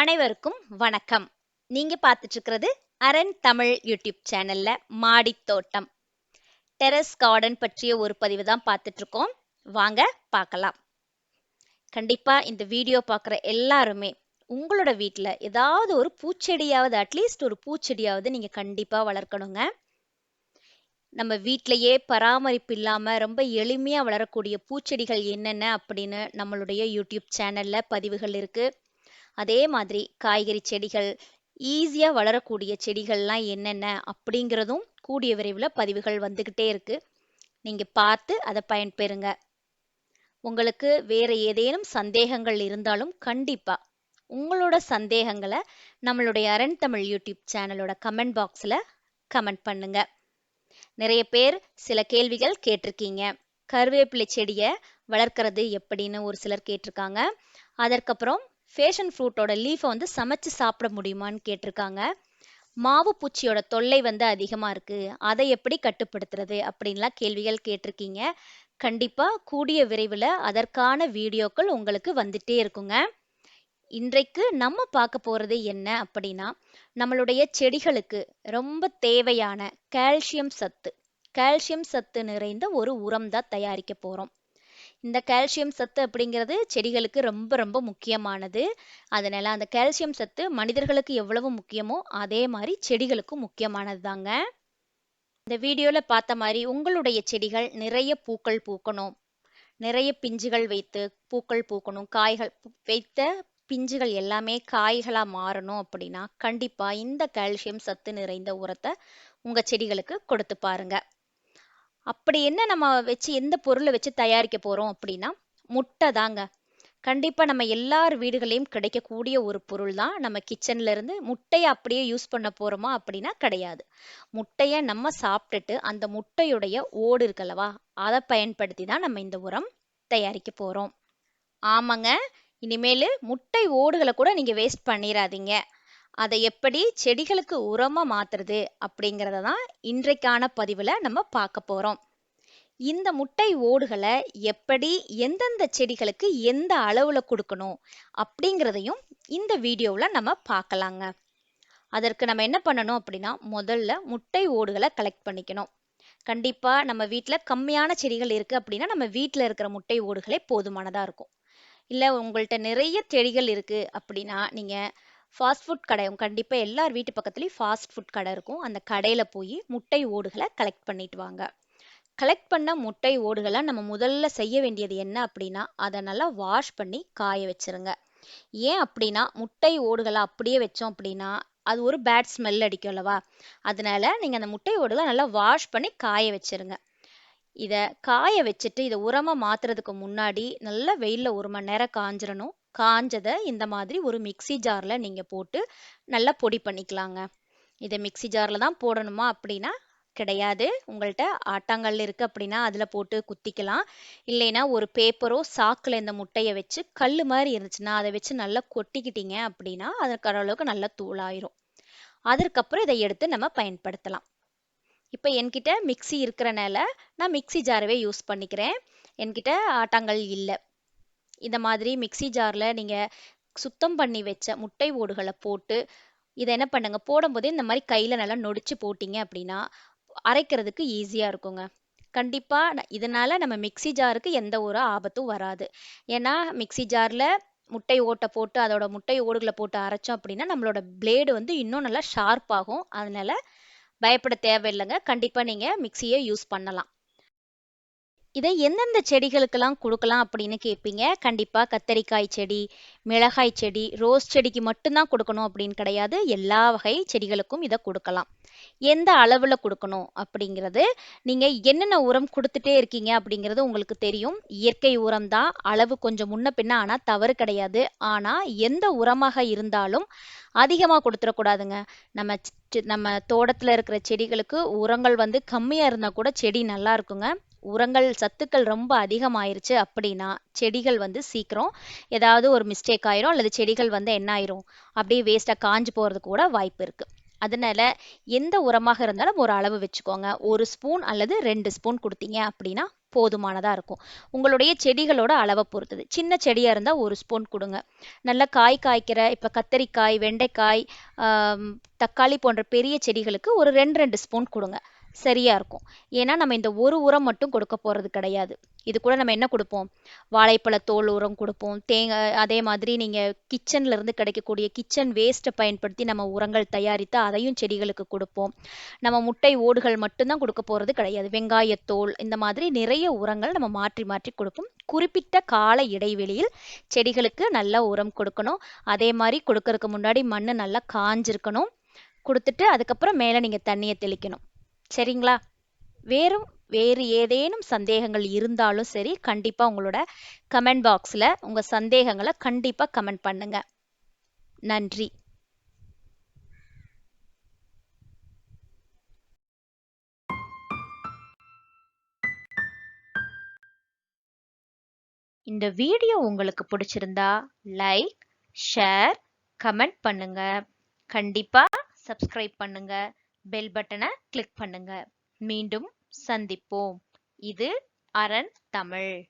அனைவருக்கும் வணக்கம். நீங்க பார்த்துட்டு இருக்கிறது அரண் தமிழ் யூடியூப் சேனல்ல மாடி தோட்டம். டெரஸ் கார்டன் பற்றிய ஒரு பதிவு தான் பார்த்துட்டு இருக்கோம் வாங்க பார்க்கலாம். கண்டிப்பா இந்த வீடியோ பார்க்குற எல்லாருமே உங்களோட வீட்டில் ஏதாவது ஒரு பூச்செடியாவது அட்லீஸ்ட் ஒரு பூச்செடியாவது நீங்க கண்டிப்பா வளர்க்கணுங்க. நம்ம வீட்டிலையே பராமரிப்பு இல்லாம ரொம்ப எளிமையா வளரக்கூடிய பூச்செடிகள் என்னென்ன அப்படின்னு நம்மளுடைய யூடியூப் சேனல்ல பதிவுகள் இருக்கு. அதே மாதிரி காய்கறி செடிகள் ஈஸியாக வளரக்கூடிய செடிகள்லாம் என்னென்ன அப்படிங்கிறதும் கூடிய விரைவில் பதிவுகள் வந்துக்கிட்டே இருக்கு. நீங்கள் பார்த்து அதை பயன்பெறுங்க. உங்களுக்கு வேற ஏதேனும் சந்தேகங்கள் இருந்தாலும் கண்டிப்பாக உங்களோட சந்தேகங்களை நம்மளுடைய அரண் தமிழ் யூடியூப் சேனலோட கமெண்ட் பாக்ஸில் கமெண்ட் பண்ணுங்க. நிறைய பேர் சில கேள்விகள் கேட்டிருக்கீங்க. கருவேப்பிலை செடியை வளர்க்கறது எப்படின்னு ஒரு சிலர் கேட்டிருக்காங்க. அதற்கப்புறம் ஃபேஷன் ஃப்ரூட்டோட லீஃபை வந்து சமைச்சு சாப்பிட முடியுமான்னு கேட்டிருக்காங்க. மாவு பூச்சியோட தொல்லை வந்து அதிகமாக இருக்குது அதை எப்படி கட்டுப்படுத்துறது அப்படின்லாம் கேள்விகள் கேட்டிருக்கீங்க. கண்டிப்பாக கூடிய விரைவில் அதற்கான வீடியோக்கள் உங்களுக்கு வந்துட்டே இருக்குங்க. இன்றைக்கு நம்ம பார்க்க போகிறது என்ன அப்படின்னா நம்மளுடைய செடிகளுக்கு ரொம்ப தேவையான கால்சியம் சத்து. கால்சியம் சத்து நிறைந்த ஒரு உரம் தான் தயாரிக்க போகிறோம் இந்த கால்சியம் சத்து அப்படிங்கிறது செடிகளுக்கு ரொம்ப ரொம்ப முக்கியமானது. அதனால் அந்த கால்சியம் சத்து மனிதர்களுக்கு எவ்வளவு முக்கியமோ அதே மாதிரி செடிகளுக்கும் முக்கியமானது தாங்க இந்த வீடியோவில் பார்த்த மாதிரி உங்களுடைய செடிகள் நிறைய பூக்கள் பூக்கணும். நிறைய பிஞ்சுகள் வைத்து பூக்கள் பூக்கணும். காய்கள் வைத்த பிஞ்சுகள் எல்லாமே காய்களாக மாறணும் அப்படின்னா கண்டிப்பாக இந்த கால்சியம் சத்து நிறைந்த உரத்தை உங்கள் செடிகளுக்கு கொடுத்து பாருங்கள் அப்படி என்ன நம்ம வச்சு எந்த பொருளை வச்சு தயாரிக்க போகிறோம் அப்படின்னா முட்டை தாங்க. கண்டிப்பாக நம்ம எல்லார் வீடுகளையும் கிடைக்கக்கூடிய ஒரு பொருள் தான். நம்ம கிச்சன்ல இருந்து முட்டையை அப்படியே யூஸ் பண்ண போகிறோமா அப்படின்னா கிடையாது. முட்டையை நம்ம சாப்பிட்டுட்டு அந்த முட்டையுடைய ஓடு இருக்கல்லவா அதை பயன்படுத்தி தான் நம்ம இந்த உரம் தயாரிக்க போகிறோம் ஆமாங்க. இனிமேல் முட்டை ஓடுகளை கூட நீங்கள் வேஸ்ட் பண்ணிடாதீங்க அதை எப்படி செடிகளுக்கு உரமாக மாற்றுறது அப்படிங்கிறத தான் இன்றைக்கான பதிவில் நம்ம பார்க்க போகிறோம் இந்த முட்டை ஓடுகளை எப்படி எந்தெந்த செடிகளுக்கு எந்த அளவில் கொடுக்கணும் அப்படிங்கிறதையும் இந்த வீடியோவில் நம்ம பார்க்கலாங்க. அதற்கு நம்ம என்ன பண்ணணும் அப்படின்னா முதல்ல முட்டை ஓடுகளை கலெக்ட் பண்ணிக்கணும். கண்டிப்பாக நம்ம வீட்டில் கம்மியான செடிகள் இருக்குது அப்படின்னா நம்ம வீட்டில் இருக்கிற முட்டை ஓடுகளே போதுமானதாக இருக்கும். இல்லை உங்கள்கிட்ட நிறைய செடிகள் இருக்குது அப்படின்னா நீங்கள் ஃபாஸ்ட் ஃபுட் கடை கண்டிப்பாக எல்லார் வீட்டு பக்கத்துலேயும் ஃபாஸ்ட் ஃபுட் கடை இருக்கும். அந்த கடையில் போய் முட்டை ஓடுகளை கலெக்ட் பண்ணிட்டு வாங்க. கலெக்ட் பண்ண முட்டை ஓடுகளை நம்ம முதல்ல செய்ய வேண்டியது என்ன அப்படின்னா அதை நல்லா வாஷ் பண்ணி காய வச்சிருங்க. ஏன் அப்படின்னா முட்டை ஓடுகளை அப்படியே வச்சோம் அப்படின்னா அது ஒரு பேட் ஸ்மெல் அடிக்கும் அல்லவா? அதனால நீங்கள் அந்த முட்டை ஓடுகளை நல்லா வாஷ் பண்ணி காய வச்சிருங்க. இதை காய வச்சுட்டு இதை உரமாக மாற்றுறதுக்கு முன்னாடி நல்லா வெயிலில் ஒரு மணி நேரம் காஞ்சிடணும் காஞ்சதை இந்த மாதிரி ஒரு மிக்சி ஜாரில் நீங்கள் போட்டு நல்லா பொடி பண்ணிக்கலாங்க. இதை மிக்சி ஜாரில் தான் போடணுமா அப்படின்னா கிடையாது. உங்கள்கிட்ட ஆட்டாங்கல் இருக்குது அப்படின்னா அதில் போட்டு குத்திக்கலாம். இல்லைன்னா ஒரு பேப்பரோ சாக்கில் இந்த முட்டையை வச்சு கல் மாதிரி இருந்துச்சுன்னா அதை வச்சு நல்லா கொட்டிக்கிட்டீங்க அப்படின்னா அதற்கு அளவுக்கு நல்லா தூளாயிரும். அதற்கப்புறம் இதை எடுத்து நம்ம பயன்படுத்தலாம். இப்போ என்கிட்ட மிக்சி இருக்கிறனால நான் மிக்சி ஜாரவே யூஸ் பண்ணிக்கிறேன். என்கிட்ட ஆட்டாங்கல் இல்லை. இந்த மாதிரி மிக்சி ஜாரில் நீங்கள் சுத்தம் பண்ணி வச்ச முட்டை ஓடுகளை போட்டு இதை என்ன பண்ணுங்க? போடும்போதே இந்த மாதிரி கையில் நல்லா நொடிச்சு போட்டிங்க அப்படின்னா அரைக்கிறதுக்கு ஈஸியாக இருக்குங்க. கண்டிப்பாக இதனால் நம்ம மிக்சி ஜாருக்கு எந்த ஒரு ஆபத்தும் வராது. ஏன்னா மிக்சி ஜாரில் முட்டை ஓட்டை போட்டு அதோட முட்டை ஓடுகளை போட்டு அரைச்சோம் அப்படின்னா நம்மளோட பிளேடு வந்து இன்னும் நல்லா ஷார்ப் ஆகும். அதனால பயப்பட தேவையில்லைங்க. கண்டிப்பாக நீங்கள் மிக்சியை யூஸ் பண்ணலாம். இதை எந்தெந்த செடிகளுக்கெல்லாம் கொடுக்கலாம் அப்படின்னு கேட்பீங்க? கண்டிப்பாக கத்தரிக்காய் செடி மிளகாய் செடி ரோஸ் செடிக்கு மட்டும்தான் கொடுக்கணும் அப்படின்னு கிடையாது. எல்லா வகை செடிகளுக்கும் இதை கொடுக்கலாம். எந்த அளவில் கொடுக்கணும் அப்படிங்கிறது நீங்கள் என்னென்ன உரம் கொடுத்துட்டே இருக்கீங்க அப்படிங்கிறது உங்களுக்கு தெரியும். இயற்கை உரம் தான். அளவு கொஞ்சம் முன்ன பின்ன ஆனால் தவறு கிடையாது. ஆனால் எந்த உரமாக இருந்தாலும் அதிகமாக கொடுத்துடக்கூடாதுங்க. நம்ம நம்ம தோட்டத்தில் இருக்கிற செடிகளுக்கு உரங்கள் வந்து கம்மியாக இருந்தால் கூட செடி நல்லா இருக்குங்க. உரங்கள் சத்துக்கள் ரொம்ப அதிகமாயிருச்சு அப்படின்னா செடிகள் வந்து சீக்கிரம் ஏதாவது ஒரு மிஸ்டேக் ஆயிரும் அல்லது செடிகள் வந்து என்ன ஆயிரும்? அப்படியே வேஸ்ட்டாக காஞ்சு போகிறதுக்கு கூட வாய்ப்பு இருக்குது அதனால எந்த உரமாக இருந்தாலும் ஒரு அளவு வச்சுக்கோங்க. ஒரு ஸ்பூன் அல்லது ரெண்டு ஸ்பூன் கொடுத்தீங்க அப்படின்னா போதுமானதாக இருக்கும். உங்களுடைய செடிகளோட அளவை பொறுத்தது. சின்ன செடியாக இருந்தால் ஒரு ஸ்பூன் கொடுங்க. நல்லா காய் காய்க்கிற இப்போ கத்தரிக்காய் வெண்டைக்காய் தக்காளி போன்ற பெரிய செடிகளுக்கு ஒரு ரெண்டு ரெண்டு ஸ்பூன் கொடுங்க. சரியாக இருக்கும். ஏன்னா நம்ம இந்த ஒரு உரம் மட்டும் கொடுக்க போகிறது கிடையாது. இது கூட நம்ம என்ன கொடுப்போம்? வாழைப்பழ தோல் உரம் கொடுப்போம். தேங்காய் அதே மாதிரி நீங்கள் கிச்சன்ல இருந்து கிடைக்கக்கூடிய கிச்சன் வேஸ்ட்டை பயன்படுத்தி நம்ம உரங்கள் தயாரித்து அதையும் செடிகளுக்கு கொடுப்போம். நம்ம முட்டை ஓடுகள் மட்டும்தான் கொடுக்க போகிறது கிடையாது. வெங்காயத்தோல் இந்த மாதிரி நிறைய உரங்கள் நம்ம மாற்றி மாற்றி கொடுப்போம். குறிப்பிட்ட கால இடைவெளியில் செடிகளுக்கு நல்ல உரம் கொடுக்கணும். அதே மாதிரி கொடுக்கறதுக்கு முன்னாடி மண் நல்லா காஞ்சிருக்கணும். கொடுத்துட்டு அதுக்கப்புறம் மேலே நீங்கள் தண்ணியை தெளிக்கணும். சரிங்களா? வேறும் வேறு ஏதேனும் சந்தேகங்கள் இருந்தாலும் சரி கண்டிப்பாக உங்களோட கமெண்ட் பாக்ஸில் உங்கள் சந்தேகங்களை கண்டிப்பாக கமெண்ட் பண்ணுங்க. நன்றி. இந்த வீடியோ உங்களுக்கு பிடிச்சிருந்தா லைக் ஷேர் கமெண்ட் பண்ணுங்க. கண்டிப்பா சப்ஸ்கிரைப் பண்ணுங்க. பெல் பட்டனை கிளிக் பண்ணுங்க. மீண்டும் சந்திப்போம். இது அரண் தமிழ்.